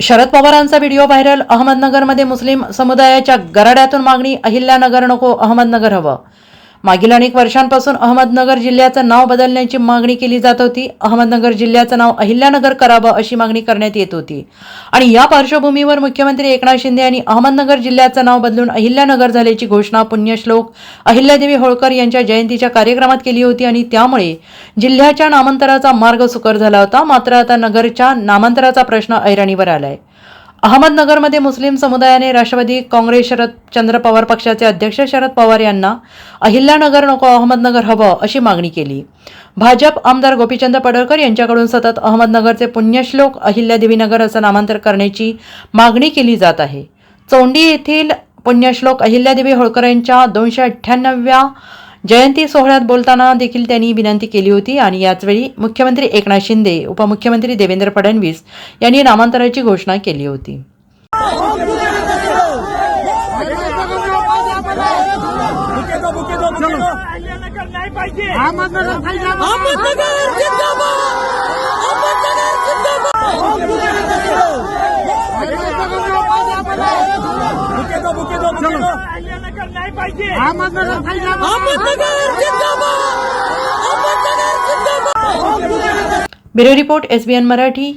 शरद पवारांचा video viral. अहमदनगरमध्ये मुस्लिम समुदायाच्या गराड्यातून मागणी अहिल्यानगर नको अहमदनगर हवं. मागील अनेक वर्षांपासून अहमदनगर जिल्ह्याचं नाव बदलण्याची मागणी केली जात होती. अहमदनगर जिल्ह्याचं नाव अहिल्यानगर करावं अशी मागणी करण्यात येत होती. आणि या पार्श्वभूमीवर मुख्यमंत्री एकनाथ शिंदे यांनी अहमदनगर जिल्ह्याचं नाव बदलून अहिल्यानगर झाल्याची घोषणा पुण्यश्लोक अहिल्यादेवी होळकर यांच्या जयंतीच्या कार्यक्रमात केली होती आणि त्यामुळे जिल्ह्याच्या नामांतराचा मार्ग सुकर झाला होता. मात्र आता नगरच्या नामांतराचा प्रश्न ऐरणीवर आलाय. अहमदनगरमध्ये मुस्लिम समुदायाने राष्ट्रवादी काँग्रेस शरद चंद्र पवार पक्षाचे अध्यक्ष शरद पवार यांना अहिल्यानगर नको अहमदनगर हवं अशी मागणी केली. भाजप आमदार गोपीचंद पडळकर यांच्याकडून सतत अहमदनगरचे पुण्यश्लोक अहिल्यादेवीनगर असं नामांतर करण्याची मागणी केली जात आहे. चोंडी येथील पुण्यश्लोक अहिल्यादेवी होळकर यांच्या दोनशे अठ्ठ्याण्णव्या जयंती सोहळ्यात बोलताना देखील त्यांनी विनंती केली होती आणि याचवेळी मुख्यमंत्री एकनाथ शिंदे उपमुख्यमंत्री देवेंद्र फडणवीस यांनी नामांतराची घोषणा केली होती. बुके नाही पाहिजे. Ahmednagar bureau report SBN Marathi.